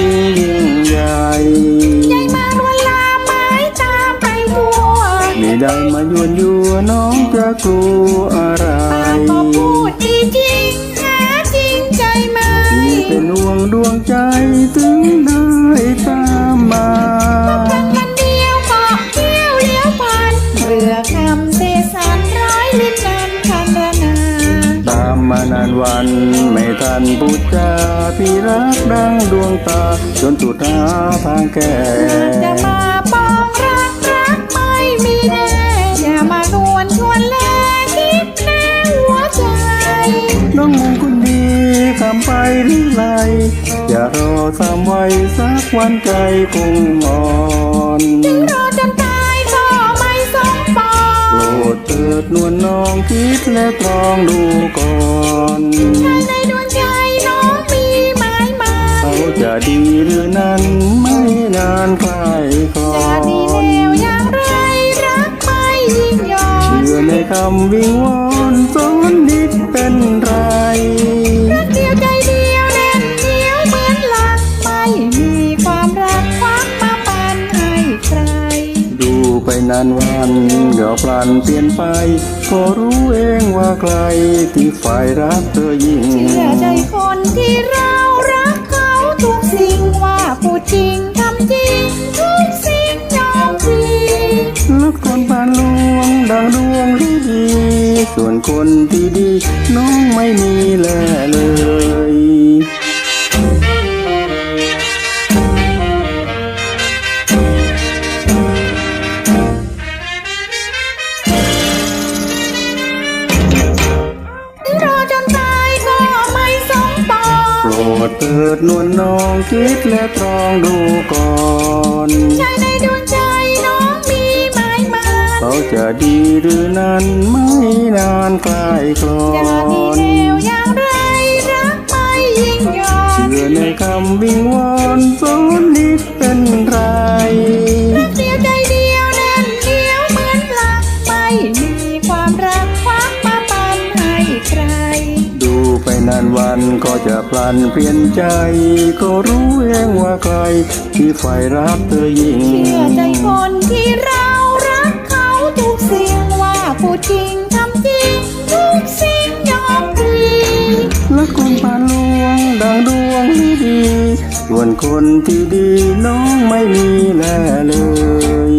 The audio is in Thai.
ยิ่งใหญ่ใจมาลวนลามไม้ตามไปทั่วไม่ได้มายวนยัวน้องจะกลัวอะไรปากก็พูดดีจริงหาจริงใจไหมที่เป็นห่วงดวงใจ มมานานวัน ไม่ทันพูดจาพี่รักดังดวงตา จนสุดหาทางแก้จะมาปองรักรักไม่มีแน่อย่ามานวลชวนแลคิดแน่หัวใจ น้องมงคุณดีคำไปหรือไรอย่ารอสามไว้สักวันใจคงอ่อนถึงรอจนตายก็ไม่สมปอโปรดเถิดนวลน้องคิดและตรองดูก่อน คำวิงวอนสอนนิดเป็นไรรักเดียวใจเดียวแน่นเหนียวเหมือนหลักไม่มีความรักควักมาปันให้ใคร ดูไปนานวันเดี๋ยวพลันเปลี่ยนไป ก็รู้เองว่าใครที่ฝ่ายรักเธอยิ่งเชื่อใจคนที่เรารักเขาทุกสิ่งว่าพูดจริง ส่วนคนที่ดี น้องไม่มีแลเลยรอจนตายก็ไม่สมปองโปรดเถิดนวลน้องคิดและตรองดูก่อน ดีหรือนั้นไม่นานใกล้คลอจะดีนแล้วอย่างไรรักไม่ยิ่งยอมเชื่อในคำวิงวอนสอนนิดเป็นไรรักเดียวใจเดียวแน่นเหนียวเหมือนหลักไม่มีความรักควักมาปันให้ใคร ดูไปนานวันก็จะพลันเปลี่ยนใจ ก็รู้เองว่าใครที่ฝ่ายรักเธอยิ่งเชื่อใจคนที่เรา ดังดวงที่ดีส่วนคนที่ดีน้องไม่มีแลเลย